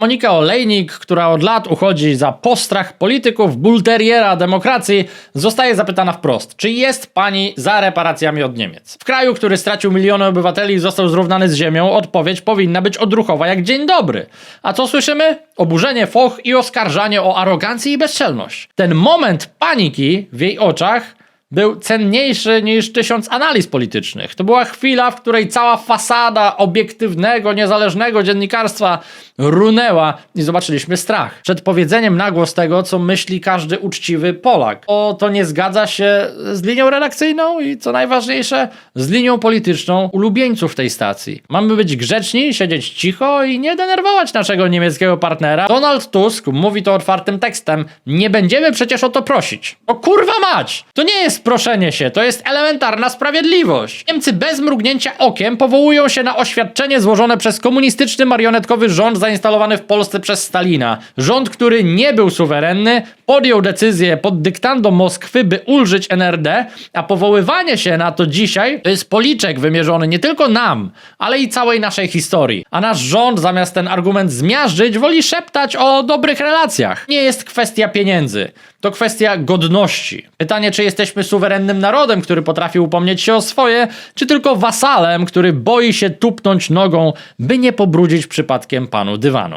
Monika Olejnik, która od lat uchodzi za postrach polityków, bulteriera demokracji, zostaje zapytana wprost, czy jest pani za reparacjami od Niemiec? W kraju, który stracił miliony obywateli i został zrównany z ziemią, odpowiedź powinna być odruchowa jak dzień dobry. A co słyszymy? Oburzenie, foch i oskarżanie o arogancję i bezczelność. Ten moment paniki w jej oczach był cenniejszy niż tysiąc analiz politycznych. To była chwila, w której cała fasada obiektywnego, niezależnego dziennikarstwa runęła i zobaczyliśmy strach. Przed powiedzeniem na głos tego, co myśli każdy uczciwy Polak. O to nie zgadza się z linią redakcyjną i co najważniejsze, z linią polityczną ulubieńców tej stacji. Mamy być grzeczni, siedzieć cicho i nie denerwować naszego niemieckiego partnera. Donald Tusk mówi to otwartym tekstem. Nie będziemy przecież o to prosić. O kurwa mać! To nie jest proszenie się, to jest elementarna sprawiedliwość. Niemcy bez mrugnięcia okiem powołują się na oświadczenie złożone przez komunistyczny marionetkowy rząd zainstalowany w Polsce przez Stalina. Rząd, który nie był suwerenny, podjął decyzję pod dyktando Moskwy, by ulżyć NRD, a powoływanie się na to dzisiaj to jest policzek wymierzony nie tylko nam, ale i całej naszej historii. A nasz rząd zamiast ten argument zmiażdżyć, woli szeptać o dobrych relacjach. Nie jest kwestia pieniędzy. To kwestia godności. Pytanie, czy jesteśmy suwerennym narodem, który potrafi upomnieć się o swoje, czy tylko wasalem, który boi się tupnąć nogą, by nie pobrudzić przypadkiem panu dywanu.